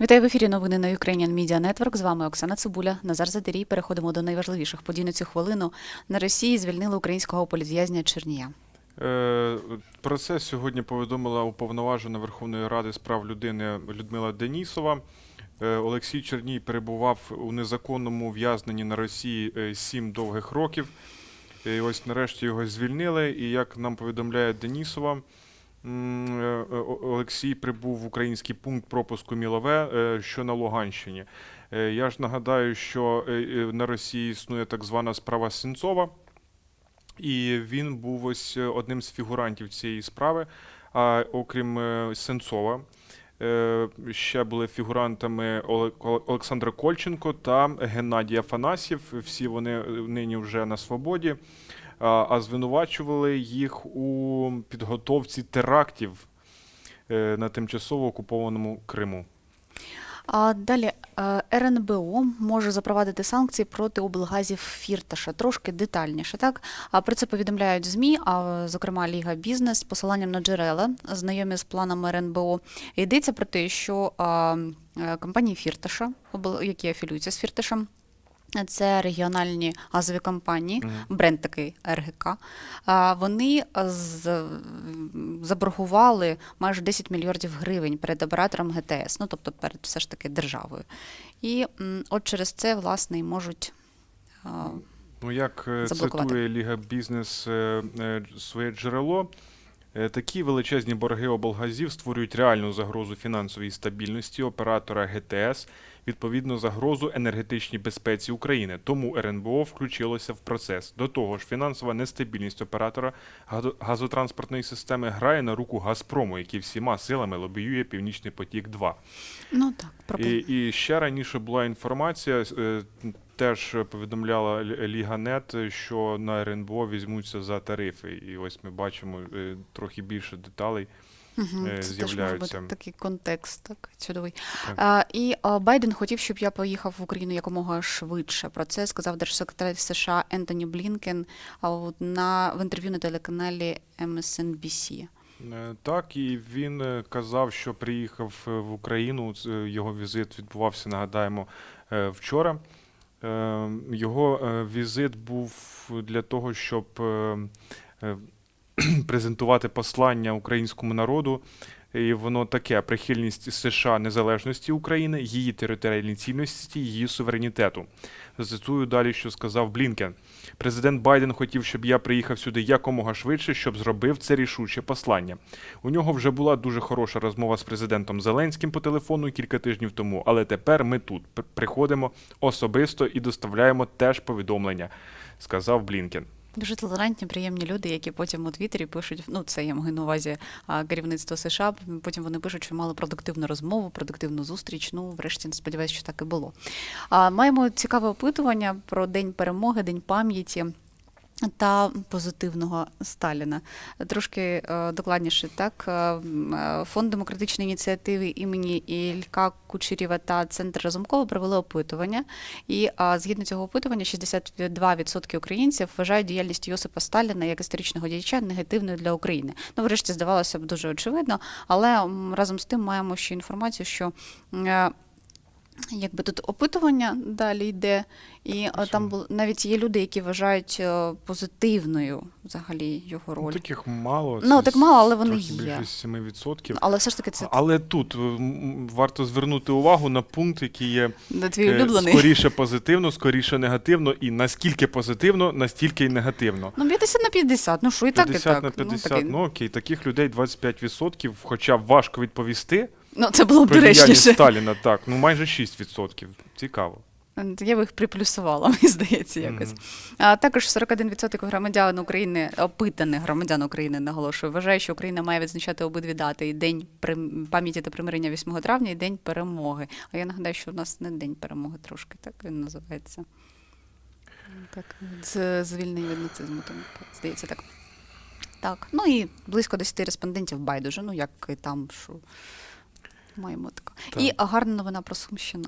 Вітаю в ефірі. Новини на Ukrainian Media Network. З вами Оксана Цибуля. Назар Задерій. Переходимо до найважливіших подій на цю хвилину. На Росії звільнили українського політв'язня Чернія. Е, Про це сьогодні повідомила уповноважена Верховної Ради з прав людини Людмила Денісова. Е, Олексій Черній перебував у незаконному ув'язненні на Росії е, сім довгих років. І ось нарешті його звільнили. І як нам повідомляє Денісова, Олексій прибув в український пункт пропуску Мілове, е, що на Луганщині. Е, Я ж нагадаю, що е, е, на Росії існує так звана справа Сенцова. І він був ось е, одним з фігурантів цієї справи. А окрім е, Сенцова, е, ще були фігурантами Оле- Оле- Кольченко та Геннадій Афанасьєв. Всі вони е, нині вже на свободі. А звинувачували їх у підготовці терактів е, на тимчасово окупованому Криму. А далі е, РНБО може запровадити санкції проти облгазів Фірташа. Трошки детальніше, так? А про це повідомляють ЗМІ, а зокрема Ліга Бізнес з посиланням на джерела, знайомі з планами РНБО. Йдеться про те, що а, е, компанії Фірташа, які афілюються з Фірташем, це регіональні газові компанії, Мгм. бренд такий РГК. Вони заборгували майже 10 мільярдів гривень перед оператором ГТС, ну тобто перед все ж таки державою. І от через це, власне, і можуть. Ну, як е, цитує Ліга Бізнес е, е, своє джерело, такі величезні борги облгазів створюють реальну загрозу фінансовій стабільності оператора ГТС, відповідно загрозу енергетичній безпеці України. Тому РНБО включилося в процес. До того ж, фінансова нестабільність оператора газо- газотранспортної системи грає на руку Газпрому, який всіма силами лобіює Північний потік 2 Ну так, про і, і ще раніше була інформація, е, теж повідомляла Лі- Ліга.нет, що на РНБО візьмуться за тарифи. І ось ми бачимо е, трохи більше деталей. Е, Це теж може бути такий контекст, так чудовий. Так. А, і а, Байден хотів, щоб я поїхав в Україну якомога швидше. Про це сказав держсекретар США Ентоні Блінкен а, на в інтерв'ю на телеканалі MSNBC. Е, Так, і він е, казав, що приїхав в Україну. Його візит відбувався, нагадаємо, вчора. Його візит був для того, щоб презентувати послання українському народу. І воно таке: прихильність США незалежності України, її територіальній цінності, її суверенітету. Зацитую далі, що сказав Блінкен. Президент Байден хотів, щоб я приїхав сюди якомога швидше, щоб зробив це рішуче послання. У нього вже була дуже хороша розмова з президентом Зеленським по телефону кілька тижнів тому, але тепер ми тут приходимо особисто і доставляємо теж повідомлення, сказав Блінкен. Дуже толерантні, приємні люди, які потім у Твіттері пишуть, ну це я маю на увазі керівництво США. Потім вони пишуть, що мали продуктивну розмову, продуктивну зустріч. Ну, врешті, сподіваюся, що так і було. Маємо цікаве опитування про День перемоги, День пам'яті. Та позитивного Сталіна. Трошки е, докладніше, так е, е, фонд демократичної ініціативи імені Ілька Кучерєва та Центр Разумкова провели опитування. І згідно цього опитування, 62% українців вважають діяльність Йосипа Сталіна як історичного діяча негативною для України. Ну, врешті, здавалося б, дуже очевидно, але разом з тим маємо ще інформацію, що. Якби тут опитування далі йде, і е, там навіть є люди, які вважають е, позитивною взагалі його Ну, роль. таких мало. Ну, так мало, але вони є. більше 7%. Але все ж таки це Але тут е, варто звернути увагу на пункт, який є твій улюблений. скоріше позитивно, скоріше негативно, і наскільки позитивно, настільки й негативно. Ну, 50 на 50, ну що і так, і 50 так. на 50, ну, ну, окей, таких людей 25%, хоча важко відповісти ну, це було б про діяльність доречніше. Сталіна, так, ну майже 6%. Цікаво. Я би їх приплюсувала, мені здається, якось. А також 41% громадян України, опитаних громадян України, наголошую, вважає, що Україна має відзначати обидві дати: і День пам'яті та примирення 8 травня, і День перемоги. А я нагадаю, що у нас не День перемоги трошки, так він називається. Так, з звільнення від нацизму, тому здається так. Так, ну і близько 10 респондентів байдуже, ну як і там, що маємо таке. І Так. гарна новина про Сумщину.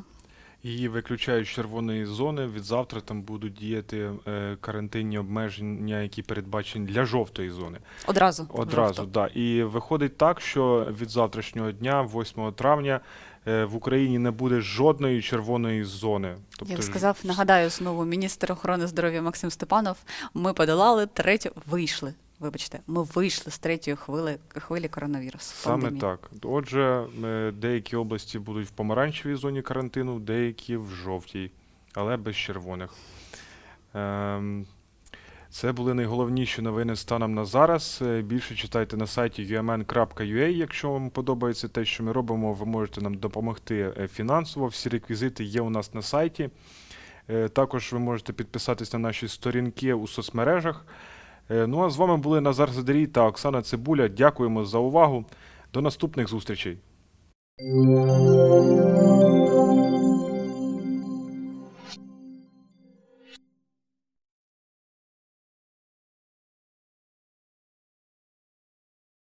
Її виключають з червоної зони. Від завтра там будуть діяти е, карантинні обмеження, які передбачені для жовтої зони. Одразу. Одразу, жовто. да. І виходить так, що від завтрашнього дня, 8 травня, е, в Україні не буде жодної червоної зони. Тобто Як сказав, нагадаю знову міністр охорони здоров'я Максим Степанов, ми подолали третю, вийшли. Вибачте, ми вийшли з третьої хвилі, хвилі коронавірусу. Саме пандемії. так. Отже, е, деякі області будуть в помаранчевій зоні карантину, деякі в жовтій, але без червоних. Ем, Це були найголовніші новини станом на зараз. Е, Більше читайте на сайті umn.ua. Якщо вам подобається те, що ми робимо, ви можете нам допомогти е, фінансово. Всі реквізити є у нас на сайті. Також ви можете підписатись на наші сторінки у соцмережах. Е, Ну а з вами були Назар Задарій та Оксана Цибуля. Дякуємо за увагу. До наступних зустрічей.